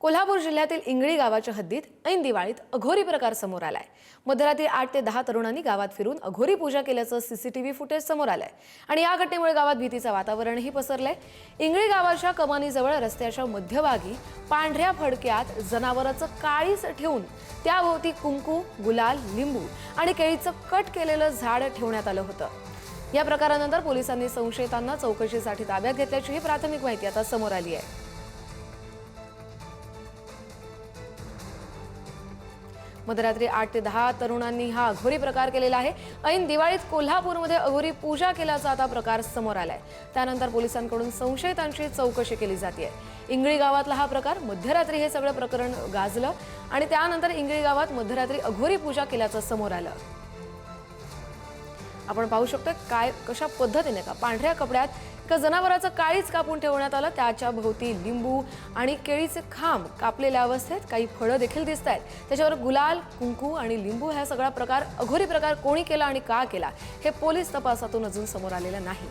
कोल्हापूर जिल्ह्यातील इंगळी गावाच्या हद्दीत ऐन दिवाळीत अघोरी प्रकार समोर आलाय. मध्यरात्री आठ ते दहा तरुणांनी गावात फिरून अघोरी पूजा केल्याचं सीसीटीव्ही फुटेज समोर आलंय. आणि या घटनेमुळे गावात भीतीचं वातावरणही पसरलंय. इंगळी गावाच्या कमानीजवळ रस्त्याच्या मध्यभागी पांढऱ्या फडक्यात जनावराचं काळीच ठेवून त्याभोवती कुंकू गुलाल लिंबू आणि केळीचं कट केलेलं झाड ठेवण्यात आलं होतं. या प्रकारानंतर पोलिसांनी संशयितांना चौकशीसाठी ताब्यात घेतल्याचीही प्राथमिक माहिती आता समोर आली आहे. मध्यरात्री आठ ते दहा तरुणांनी हा अघोरी प्रकार केलेला आहे. ऐन दिवाळीत कोल्हापूरमध्ये अघोरी पूजा केल्याचा आता प्रकार समोर आलाय. त्यानंतर पोलिसांकडून संशयितांची चौकशी केली जाते इंगळी गावातला हा प्रकार मध्यरात्री हे सगळं प्रकरण गाजलं आणि त्यानंतर इंगळी गावात मध्यरात्री अघोरी पूजा केल्याचं समोर आलं. आपण पाहू शकतो काय कशा पद्धतीने का पांढऱ्या कपड्यात एका जनावराचं काळीच कापून ठेवण्यात आलं त्याच्या भोवती लिंबू आणि केळीचे खांब कापलेल्या अवस्थेत काही फळं देखील दिसत आहेत त्याच्यावर गुलाल कुंकू आणि लिंबू ह्या सगळा प्रकार अघोरी प्रकार कोणी केला आणि का केला हे पोलीस तपासातून अजून समोर आलेलं नाही.